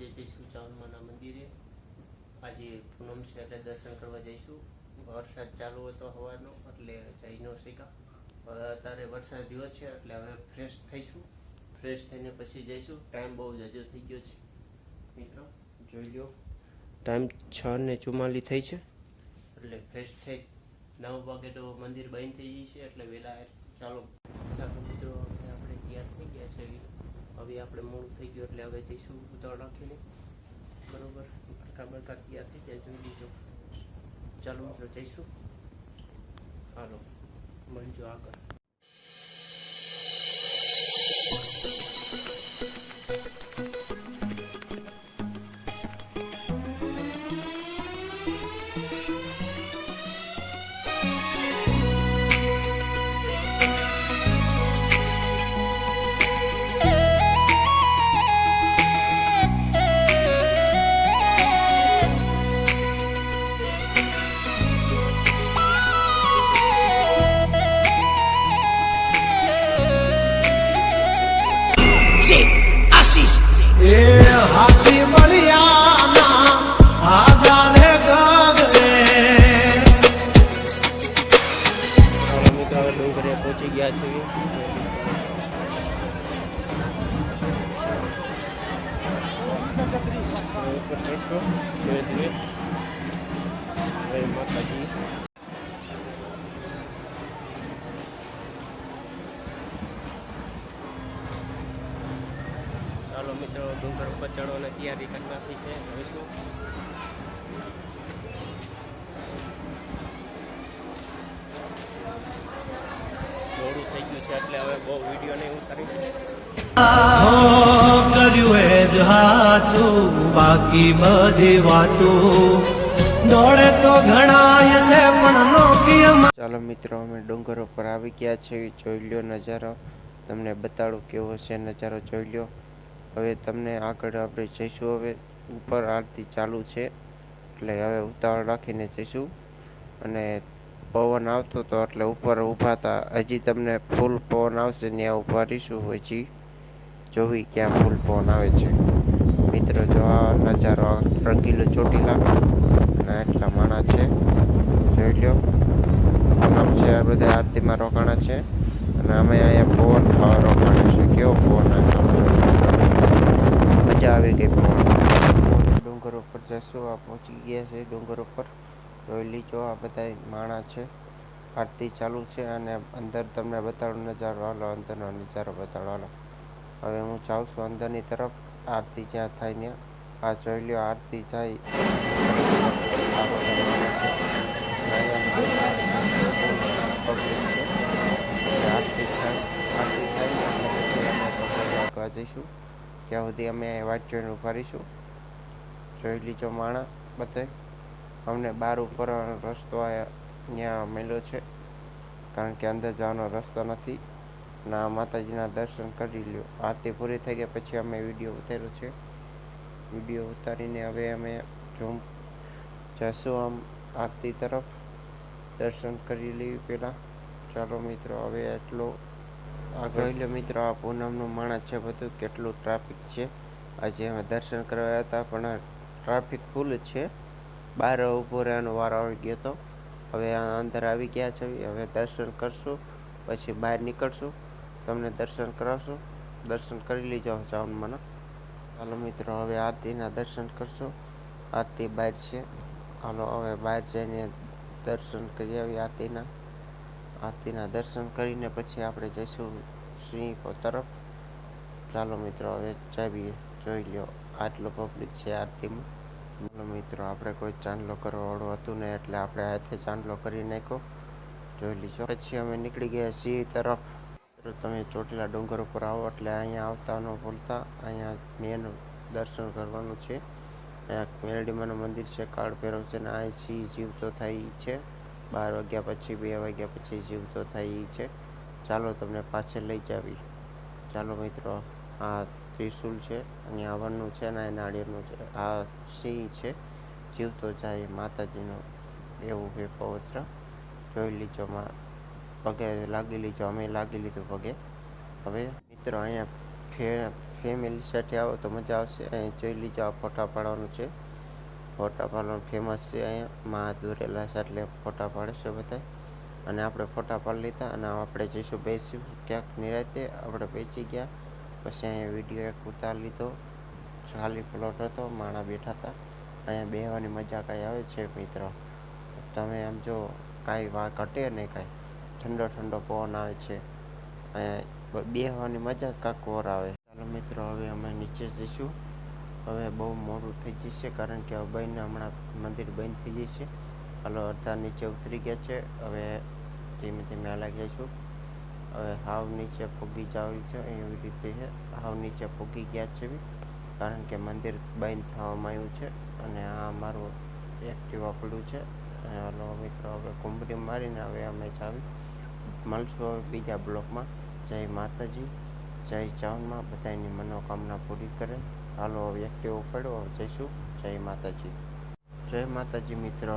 આજે જઈશું ચાવનમાના મંદિરે. આજે પૂનમ છે એટલે દર્શન કરવા જઈશું. વરસાદ ચાલુ હતો હવાનો, એટલે જઈ ન શક્યા. હવે અત્યારે વરસાદ રહ્યો છે, એટલે હવે ફ્રેશ થઈશું. ફ્રેશ થઈને પછી જઈશું. ટાઈમ બહુ જજો થઈ ગયો છે. મિત્રો, જોઈ લો ટાઈમ છ ને ચુમ્માલી થઈ છે. એટલે ફ્રેશ થઈ નવ વાગે તો મંદિર બંધ થઈ જાય છે, એટલે વહેલા ચાલો. ચાલો મિત્રો આપણે તૈયાર થઈ ગયા છે હવે આપણે મોડું થઈ ગયું એટલે હવે જઈશું ઉતાવળ રાખીને. બરોબર? બરકા બરકા તૈયાર જાય, જોઈ લીજો. ચાલો મિત્રો, જઈશું. હાલો, મળજો આગળ. પહોંચી ગયા છીએ. ધીરે ધીરે જય માતાજી ચાલો મિત્રો ડુંગર ઉપર ચડવાની તૈયારી કરી નાખી છે. હવે શું? મોડું થઈ ગયું છે એટલે હવે બહુ વીડિયો નહીં ઉતારી. કર્યું એ જ હાચું બાકી બધી વાતો. દોડે તો ઘણા છે પણ ચાલો મિત્રો અમે ડુંગર ઉપર આવી ગયા છે જોઈ લ્યો નજારો. તમને બતાડું કેવો છે નજારો જોઈ લ્યો. હવે તમને આગળ આપણે જઈશું. હવે ઉપર આરતી ચાલુ છે. એટલે હવે ઉતાવળ રાખીને જઈશું. અને પવન આવતો હતો એટલે ઉપર ઊભા હતા હજી તમને ફૂલ પવન આવશે ત્યાં ઊભા રહીશું. હજી જોવી ક્યાં ફૂલ પવન આવે છે. મિત્રો, જો આ નજારો રંગીલો ચોટીલા અને એટલા માણા છે. જોઈ લો આમ છે, આ બધા આરતીમાં રોકાણા છે. અને અમે અહીંયા પવન ખાવા રોકાણા છે. કેવો પવન આવે. મજા આવી ગઈ ડુંગર ઉપર જશું આ પહોંચી ગયા છે ડુંગર ઉપર. જોઈ લીજો આ બધા માણા છે. આરતી ચાલુ છે અને અંદર તમને બતાડો નજારો હાલો અંદરનો નજારો બતાડો હાલો. હવે હું જાઉં છું અંદરની તરફ. આરતી જ્યાં થાય ત્યાં. આ જોઈ લ્યો આરતી જાય. આરતી થાય. આરતી થાય. જઈશું. ત્યાં સુધી અમે જોઈને ઊભા જોઈ લીજો માણા બધે. અમને બહાર ઉપર રસ્તો ત્યાં મેલો છે. કારણ કે અંદર જવાનો રસ્તો નથી. ના માતાજીના દર્શન કરી લ્યો. આરતી પૂરી થઈ ગયા પછી અમે વીડિયો ઉતાર્યો છે. વીડિયો ઉતારીને હવે અમે ઝૂમ જશું આમ આરતી તરફ. દર્શન કરી લેવી પહેલાં. ચાલો મિત્રો, હવે એટલો આગળ જોઈ લો મિત્રો આ પૂનમનું માણસ છે બધું કેટલું ટ્રાફિક છે. આજે અમે દર્શન કરવા આવ્યા હતા પણ ટ્રાફિક ફૂલ છે. બહાર ઊભો રહેવાનો વારો આવી ગયો હતો હવે આ અંદર આવી ગયા છે હવે દર્શન કરશું પછી બહાર નીકળશું. તમને દર્શન કરાવશું. દર્શન કરી લીજો મને ચાલો મિત્રો હવે આરતીના દર્શન કરશું. આરતી બહાર છે. હાલો હવે બહાર જઈને દર્શન કરી આવી આરતીના. આરતીના દર્શન કરીને પછી આપણે જઈશું સિંહ તરફ. ચાલો મિત્રો, હવે ચાવીએ. જોઈ લ્યો, આટલો પબ્લિક છે આરતીમાં. ચાલો મિત્રો, આપણે કોઈ ચાંદલો કરવાવાળું હતું ને એટલે આપણે હાથે ચાંદલો કરી નાખ્યો. જોઈ લીધો. પછી અમે નીકળી ગયા સિંહ તરફ. તમે ચોટીલા ડુંગર ઉપર આવો એટલે અહીંયા આવતા ન ભૂલતા. અહીંયા મેન દર્શન કરવાનું છે. અહીંયા મેલડીમાનું મંદિર છે કાળ ભૈરવ છે ને અહીં સિંહ જીવતો થાય છે. બાર વાગ્યા પછી, બે વાગ્યા પછી જીવતો થાય છે. ચાલો તમને પાછળ લઈ જાવી. ચાલો મિત્રો, આ ત્રિશુલ છે અહીંયા આવવાનું છે ને આ નાળિયેરનું છે. આ સિંહ છે જીવતો જાય માતાજીનું એવું છે પવિત્ર. જોઈ લીજો પગે લાગી લીજો, અમે લાગી લીધું પગે. હવે મિત્રો, અહીંયા ફેમિલી સાથે આવો તો મજા આવશે. અહીં જોઈ લીજો, આ ફોટા પાડવાનું છે. ફોટા પાડવાનું ફેમસ છે અહીંયા. માં દોરેલા છે એટલે ફોટા પાડશે બધા અને આપણે ફોટા પાડી લીધા અને આપણે જઈશું બેસીશું ક્યાંક નિરાતે. આપણે બેસી ગયા. પછી અહીંયા વીડિયો એક ઉતારી લીધો. ખાલી પ્લોટ હતો. માણા બેઠા હતા. અહીંયા બેહવાની મજા કાંઈ આવે છે મિત્રો? તમે આમ જો કાંઈ વા ઘટે નહીં કાંઈ. ઠંડો ઠંડો પવન આવે છે. અહીંયા બેહવાની મજા જ કાંક ઓર આવે. ચાલો મિત્રો, હવે અમે નીચે જઈશું. હવે બહુ મોડું થઈ જશે કારણ કે હવે હમણાં મંદિર બંધ થઈ જશે. હાલો અડધા નીચે ઉતરી ગયા છે. હવે ધીમે ધીમે હાલા જઈશું હવે હાવ નીચે પૂગી જવું છે, એવી રીતે છે. હાવ નીચે પૂગી ગયા છે કારણ કે મંદિર બંધ થવામાં આવ્યું છે અને આ મારું એક્ટિવા પડ્યું છે. હાલો મિત્રો, હવે કુંભરી મારીને હવે અમે જાવી મળશું હવે બીજા બ્લોકમાં. જય માતાજી, જય ચાવનમાં બધાની મનોકામના પૂરી કરે. હાલો હવે પડો પડ્યો જઈશું. જય માતાજી. જય માતાજી મિત્રો.